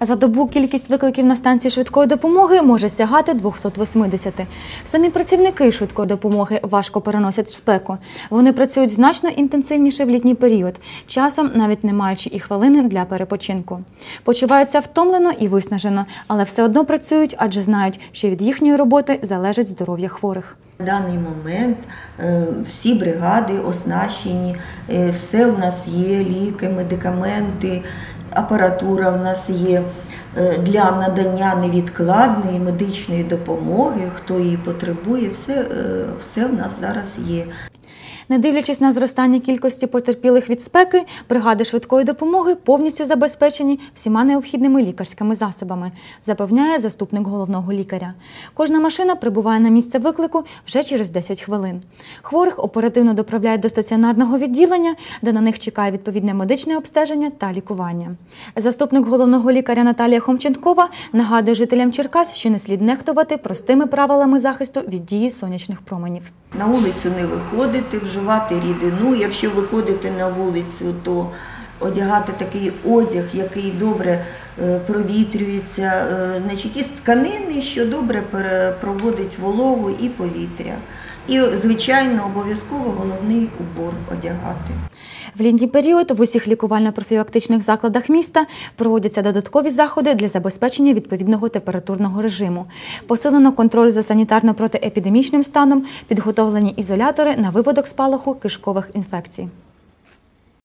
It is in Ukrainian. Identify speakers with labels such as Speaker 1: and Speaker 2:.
Speaker 1: За добу кількість викликів на станції швидкої допомоги може сягати 280. Самі працівники швидкої допомоги важко переносять спеку. Вони працюють значно інтенсивніше в літній період, часом навіть не маючи і хвилини для перепочинку. Почуваються втомлено і виснажено, але все одно працюють, адже знають, що від їхньої роботи залежить здоров'я хворих.
Speaker 2: На даний момент е, всі бригади оснащені, е, все в нас є, ліки, медикаменти, апаратура в нас є е, для надання невідкладної медичної допомоги, хто її потребує, все, е, все в нас зараз є.
Speaker 1: Не дивлячись на зростання кількості потерпілих від спеки, бригади швидкої допомоги повністю забезпечені всіма необхідними лікарськими засобами, запевняє заступник головного лікаря. Кожна машина прибуває на місце виклику вже через 10 хвилин. Хворих оперативно доправляють до стаціонарного відділення, де на них чекає відповідне медичне обстеження та лікування. Заступник головного лікаря Наталія Хомченкова нагадує жителям Черкас, що не слід нехтувати простими правилами захисту від дії сонячних променів.
Speaker 2: На вулицю не виходити, вживати рідину. Якщо виходити на вулицю, то одягати такий одяг, який добре е, провітрюється, е, значить, із тканини, що добре проводить вологу і повітря. І, звичайно, обов'язково головний убор одягати.
Speaker 1: В літній період в усіх лікувально-профілактичних закладах міста проводяться додаткові заходи для забезпечення відповідного температурного режиму. Посилено контроль за санітарно-протиепідемічним станом, підготовлені ізолятори на випадок спалаху кишкових інфекцій.